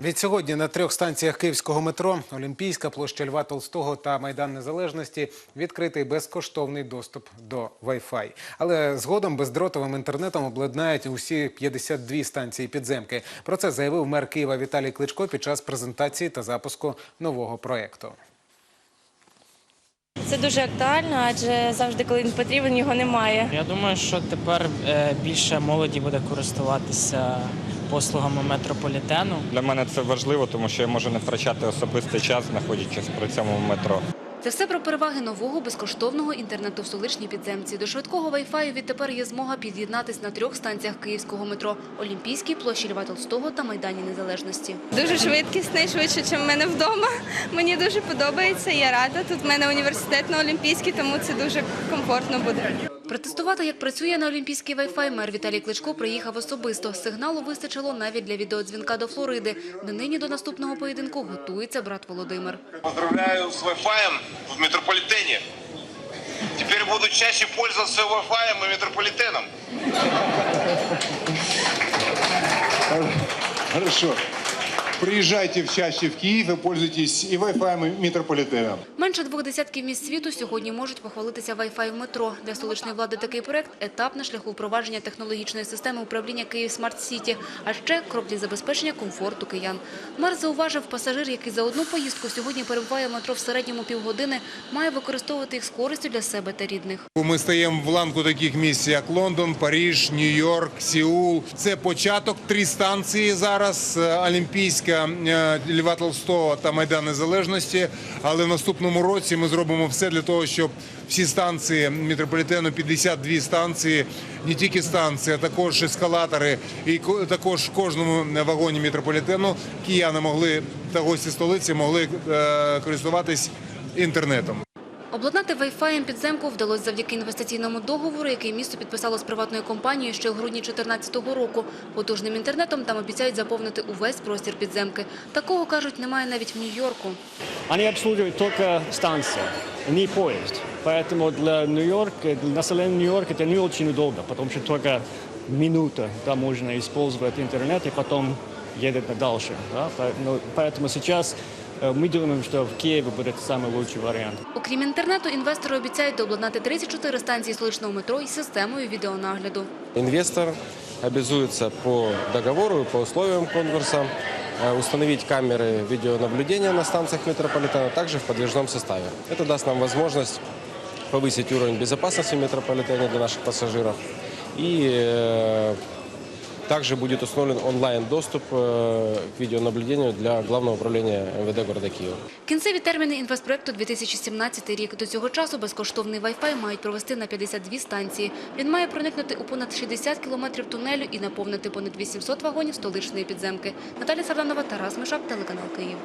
Від сьогодні на трьох станціях київського метро Олімпійська, площа Льва Толстого та Майдан Незалежності відкритий безкоштовний доступ до Wi-Fi. Але згодом бездротовим інтернетом обладнають усі 52 станції підземки. Про це заявив мер Києва Віталій Кличко під час презентації та запуску нового проєкту. Це дуже актуально, адже завжди, коли він потрібен, його немає. Я думаю, що тепер е, більше молоді буде користуватися послугами метрополітену. Для мене це важливо, тому що я можу не втрачати особистий час, знаходячись при цьому в метро. Це все про переваги нового безкоштовного інтернету в столичній підземці. До швидкого Wi-Fi відтепер є змога під'єднатись на трьох станціях київського метро – Олімпійській, площі Льва Толстого та Майдані Незалежності. Дуже швидкісний, швидше, ніж в мене вдома. Мені дуже подобається, я рада. Тут в мене університет на Олімпійській, тому це дуже комфортно буде. Протестувати, як працює на Олімпійський Wi-Fi, мер Віталій Кличко приїхав особисто. Сигналу вистачило навіть для відеодзвінка до Флориди, де нині до наступного поєдинку готується брат Володимир. Поздравляю с Wi-Fi в метрополитене. Теперь буду чаще пользоваться Wi-Fi и метрополитеном. Хорошо. Приезжайте чаще в Киев и пользуйтесь и Wi-Fi, и метрополитеном. Менше двох десятків міст світу сьогодні можуть похвалитися Wi-Fi в метро. Для столичної влади такий проект – етап на шляху впровадження технологічної системи управління Київ Смарт Сіті, а ще крок для забезпечення комфорту киян. Мер зауважив, пасажир, який за одну поїздку сьогодні перебуває в метро в середньому півгодини, має використовувати їх з користю для себе та рідних. Ми стаємо в ланку таких місць, як Лондон, Париж, Нью-Йорк, Сеул. Це початок. Три станції зараз: е, Олімпійська, е, Льва Толстого та Майдан Незалежності. Але в наступному році ми зробимо все для того, щоб всі станції метрополітену, 52 станції, не тільки станції, а також ескалатори, і ко- також в кожному вагоні метрополітену кияни могли та гості столиці могли е, користуватись інтернетом. Обладнати Wi-Fi підземку вдалося завдяки інвестиційному договору, який місто підписало з приватною компанією ще у грудні 2014 року. Потужним інтернетом там обіцяють заповнити увесь простір підземки. Такого, кажуть, немає навіть в Нью-Йорку. Они обслуживают только станция, не поезд. Поэтому для Нью-Йорка, для населения Нью-Йорка это не очень удобно, потому что только минута да, можно использовать интернет и потом едет дальше. Да? По- но Поэтому сейчас э, мы думаем, что в Киеве будет самый лучший вариант. Окрім інтернету, інвестори обіцяють дообладнати 34 станції столичного метро із системою відеонагляду. Инвестор обязуется по договору и по условиям конкурса э, установить камеры видеонаблюдения на станциях метрополитена, также в подвижном составе. Это даст нам возможность повысить уровень безопасности в метрополитене для наших пассажиров. И э, также будет установлен онлайн-доступ э, к видеонаблюдению для Главного управления МВД города Киева. Кінцеві терміни інвестпроекту 2017 рік. До цього часу безкоштовний Wi-Fi мають провести на 52 станції. Він має проникнути у понад 60 кілометрів тунелю і наповнити понад 800 вагонів столичної підземки. Наталя Сарданова, Тарас Мишак, телеканал Київ.